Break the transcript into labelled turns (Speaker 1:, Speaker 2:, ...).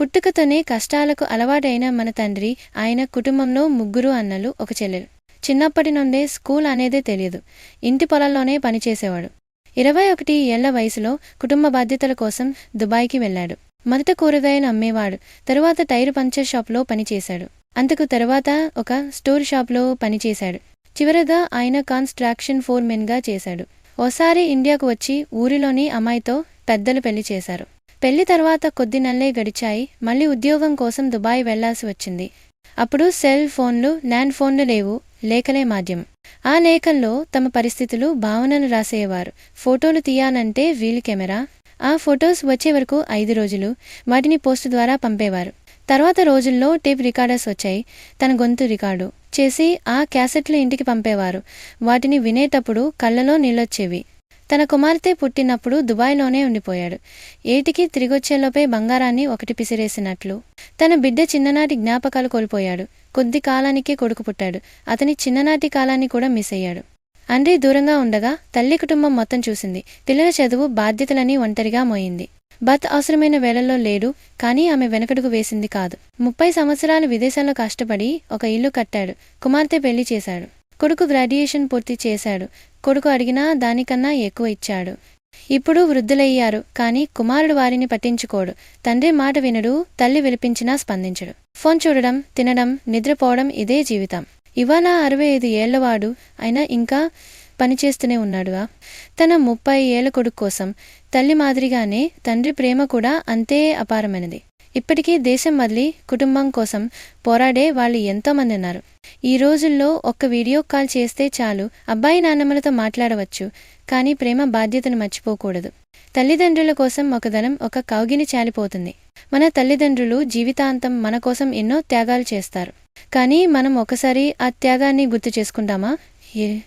Speaker 1: పుట్టుకతోనే కష్టాలకు అలవాటైన మన తండ్రి ఆయన కుటుంబంలో ముగ్గురు అన్నలు ఒక చెల్లెలు. చిన్నప్పటి నుండే స్కూల్ అనేదే తెలియదు. ఇంటి పొలంలోనే పనిచేసేవాడు. ఇరవై ఒకటి ఏళ్ళ వయసులో కుటుంబ బాధ్యతల కోసం దుబాయ్కి వెళ్ళాడు. మొదట కూరగాయలు అమ్మేవాడు తరువాత టైర్ పంచర్ షాప్లో పనిచేశాడు. అంతకు తరువాత ఒక స్టోర్ షాప్లో పనిచేశాడు. చివరగా ఆయన కాన్స్ట్రాక్షన్ ఫోర్మెన్గా చేశాడు. ఓసారి ఇండియాకు వచ్చి ఊరిలోని అమ్మాయితో పెద్దలు పెళ్ళి చేశారు. పెళ్ళి తర్వాత కొద్ది నెలలే గడిచాయి. మళ్ళీ ఉద్యోగం కోసం దుబాయ్ వెళ్ళాల్సి వచ్చింది. అప్పుడు సెల్ ఫోన్లు ల్యాండ్ ఫోన్లు లేవు. లేఖలే మాధ్యం. ఆ లేఖల్లో తమ పరిస్థితులు భావనలు రాసేవారు. ఫోటోలు తీయాలంటే వీల్ కెమెరా. ఆ ఫొటోస్ వచ్చే వరకు ఐదు రోజులు. వాటిని పోస్ట్ ద్వారా పంపేవారు. తర్వాత రోజుల్లో టేప్ రికార్డర్స్ వచ్చాయి. తన గొంతు రికార్డు చేసి ఆ క్యాసెట్లు ఇంటికి పంపేవారు. వాటిని వినేటప్పుడు కళ్ళలో నీళ్ళొచ్చేవి. తన కుమార్తె పుట్టినప్పుడు దుబాయ్లోనే ఉండిపోయాడు. ఏటికి తిరిగొచ్చేలోపే బంగారాన్ని ఒకటి పిసిరేసినట్లు. తన బిడ్డ చిన్ననాటి జ్ఞాపకాలు కోల్పోయాడు. కొద్ది కాలానికే కొడుకు పుట్టాడు. అతని చిన్ననాటి కాలాన్ని కూడా మిస్ అయ్యాడు. అండ్రి దూరంగా ఉండగా తల్లి కుటుంబం మొత్తం చూసింది. పిల్లల చదువు బాధ్యతలని ఒంటరిగా మోయింది. బత్ అవసరమైన వేళల్లో లేడు కానీ ఆమె వెనకడుగు వేసింది కాదు. ముప్పై సంవత్సరాలు విదేశాల్లో కష్టపడి ఒక ఇల్లు కట్టాడు. కుమార్తె పెళ్ళి చేశాడు. కొడుకు గ్రాడ్యుయేషన్ పూర్తి చేశాడు. కొడుకు అడిగినా దానికన్నా ఎక్కువ ఇచ్చాడు. ఇప్పుడు వృద్ధులయ్యారు కానీ కుమారుడు వారిని పట్టించుకోడు. తండ్రి మాట వినడు తల్లి విలిపించినా స్పందించడు. ఫోన్ చూడడం తినడం నిద్రపోవడం ఇదే జీవితం. ఇవాళ అరవై ఐదు ఏళ్ళవాడు అయినా ఇంకా పనిచేస్తూనే ఉన్నాడుగా తన ముప్పై ఏళ్ళ కొడుకు కోసం తల్లి మాదిరిగానే తండ్రి ప్రేమ కూడా అంతే అపారమైనది. ఇప్పటికీ దేశం మళ్ళీ కుటుంబం కోసం పోరాడే వాళ్ళు ఎంతోమంది ఉన్నారు. ఈ రోజుల్లో ఒక్క వీడియో కాల్ చేస్తే చాలు అబ్బాయి నాన్నమ్మలతో మాట్లాడవచ్చు కానీ ప్రేమ బాధ్యతను మర్చిపోకూడదు. తల్లిదండ్రుల కోసం ఒక ధనం ఒక కౌగిని చాలిపోతుంది. మన తల్లిదండ్రులు జీవితాంతం మన కోసం ఎన్నో త్యాగాలు చేస్తారు. కానీ మనం ఒకసారి ఆ త్యాగాన్ని గుర్తు చేసుకుంటామా? ఏ